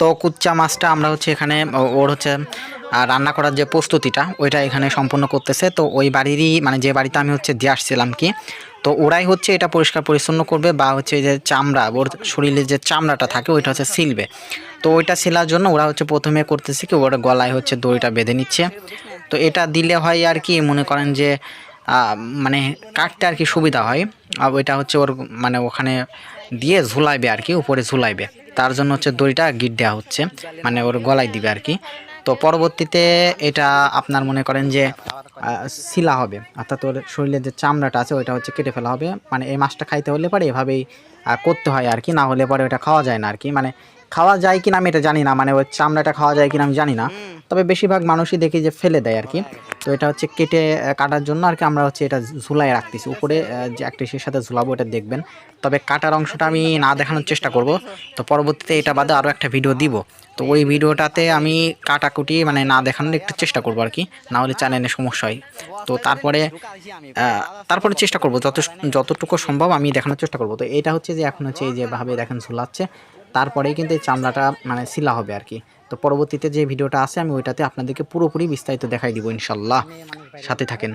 তো কুচ্চা মাছটা আমরা হচ্ছে এখানে ওর হচ্ছে রান্না করার যে প্রস্তুতিটা, ওইটা এখানে সম্পূর্ণ করতেছে। তো ওই বাড়িরই মানে যে বাড়িতে আমি হচ্ছে দিয়ে আসছিলাম কি, তো ওরাই হচ্ছে এটা পরিষ্কার পরিচ্ছন্ন করবে বা হচ্ছে যে চামড়া, ওর শরীরে যে চামড়াটা থাকে, ওইটা হচ্ছে সিলবে। তো ওইটা সেলার জন্য ওরা হচ্ছে প্রথমে করতেছে কি, ওর গলায় হচ্ছে দড়িটা বেঁধে নিচ্ছে। তো এটা দিলে হয় আর কি, মনে করেন যে মানে কাটতে আর কি সুবিধা হয়। আর ওইটা হচ্ছে ওর মানে ওখানে দিয়ে ঝুলাইবে আর কি, উপরে ঝুলাইবে। তার জন্য হচ্ছে দড়িটা গিট দেওয়া হচ্ছে মানে ওর গলায় দিবে আর কি। তো পরবর্তীতে এটা আপনার মনে করেন যে শিলা হবে, অর্থাৎ ওর শরীরের যে চামড়াটা আছে ওইটা হচ্ছে কেটে ফেলা হবে। মানে এই মাছটা খাইতে হলে পরে এভাবেই করতে হয় আর কি, না হলে পরে ওটা খাওয়া যায় না আর কি। মানে খাওয়া যায় কিনা আমি এটা জানি না মানে ওই চামড়াটা খাওয়া যায় কিনা আমি জানি না। তবে বেশিরভাগ মানুষই দেখি যে ফেলে দেয় আর কি। তো এটা হচ্ছে কেটে কাটার জন্য আর কি আমরা হচ্ছে এটা ঝুলাই রাখতেছি। উপরে যে একটা ইসের সাথে ঝুলাবো এটা দেখবেন। তবে কাটার অংশটা আমি না দেখানোর চেষ্টা করব। তো পরবর্তীতে এটা বাদে আরও একটা ভিডিও দিব। তো ওই ভিডিওটাতে আমি কাটাকুটি মানে না দেখানোর একটু চেষ্টা করব আর কি। না হলে চ্যানেলে সমস্যা হয়। তো তারপরে তারপরে চেষ্টা করব। যত যতটুকু সম্ভব আমি দেখানোর চেষ্টা করব। তো এটা হচ্ছে যে এখন হচ্ছে এই যেভাবে দেখেন ঝুলাচ্ছে। তারপরেই কিন্তু এই চামড়াটা মানে শিলা হবে আর কি। তো পরবর্তীতে যে ভিডিওটা আছে, আমি ওইটাতে আপনাদেরকে পুরোপুরি বিস্তারিত দেখাই দিব ইনশাল্লাহ। সাথে থাকেন।